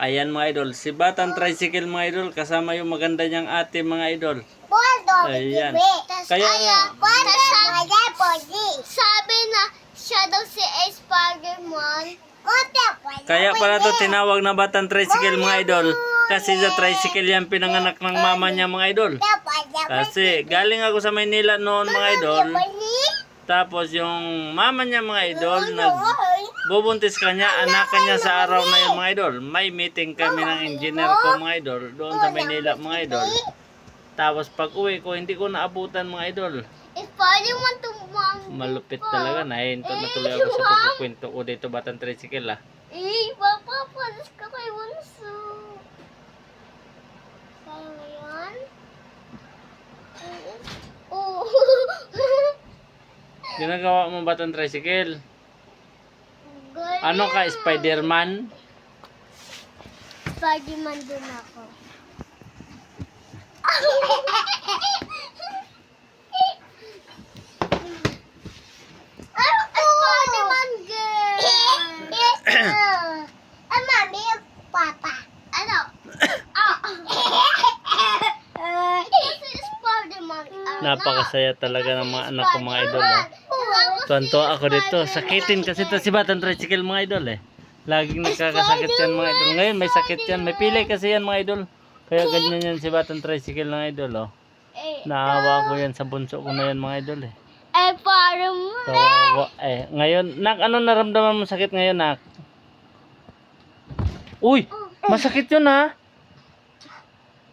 Ayan mga idol, si Batang Tricycle mga idol, kasama yung maganda niyang ate mga idol. Ayan. Kaya nga. Sabi na siya daw si Spider-Man. Kaya pala to tinawag na Batang Tricycle mga idol. Kasi sa tricycle yan pinanganak ng mama niya mga idol. Kasi galing ako sa Maynila noon mga idol. Tapos yung mama niya mga idol, nag bubuntis kanya, anak kanya sa araw na yun mga idol. May meeting kami ng engineer ko mga idol, doon sa Maynila mga idol. Tapos pag uwi ko, hindi ko naabutan mga idol. Malupit talaga, na tuloy ako sa pagkukwento ko dito batang tricycle ah. Eh, papapalas ka kay Bunso. Kaya mo yan? Oo. Ginagawa mo batang tricycle? Ano ka, Spider-Man? Spider-Man din ako. Spider-Man girl! Ang mami, papa. Ano? Ah. Kasi Spider-Man. ah, Napakasaya talaga ng mga anak ko mga idol ah. Tuwan-tuwa ako dito. Sakitin kasi to si batang tricycle mga idol eh. Laging nagkakasakit yan mga idol. Ngayon may sakit yan. May pilay kasi yan mga idol. Kaya ganyan yan si batang tricycle mga idol oh. Naawa ko yan sa bunso ko na yan mga idol eh. eh, parang So, eh, ngayon, nak, ano naramdaman mo sakit ngayon, nak? Uy, masakit yun ha.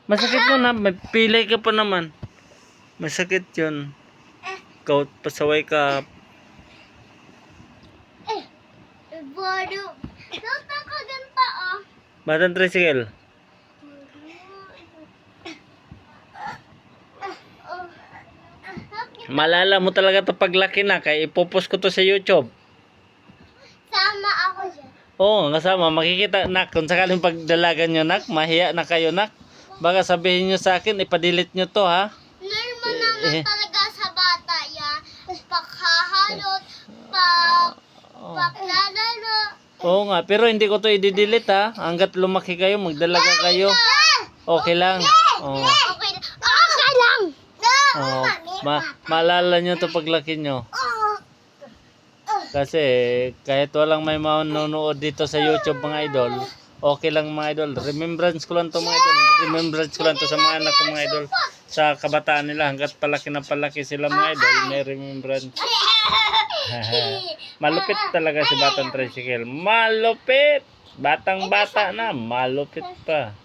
Masakit yun ha. May pilay ka pa naman. Masakit yun. Ikaw, pasaway ka. Eh, Bado. Nota ko ganito, oh. Batang tricycle. Malala mo talaga to paglaki na. Kaya ipopost ko to sa YouTube. Sama ako dyan. Oo, kasama. Makikita, nak, kung sakaling pagdalagan nyo, nak, mahiya na kayo, nak. Baka sabihin nyo sa akin, ipadelete nyo to, ha? Normal Eh, naman eh. talaga Oo nga, pero hindi ko to i-delete, ha? Hanggat lumaki kayo, magdalaga kayo. Okay lang. Oo. Okay, okay lang. Oo. Ma maalala nyo to paglaki nyo. Kasi kahit walang may manonood dito sa YouTube mga idol, okay lang mga idol. Remembrance ko lang to mga idol. Remembrance ko lang to sa mga anak ko mga idol. Sa kabataan nila hanggat palaki na palaki sila mga idol, may remembrance. malupit talaga si Batang Tricycle. Malupit! Batang bata na, malupit pa.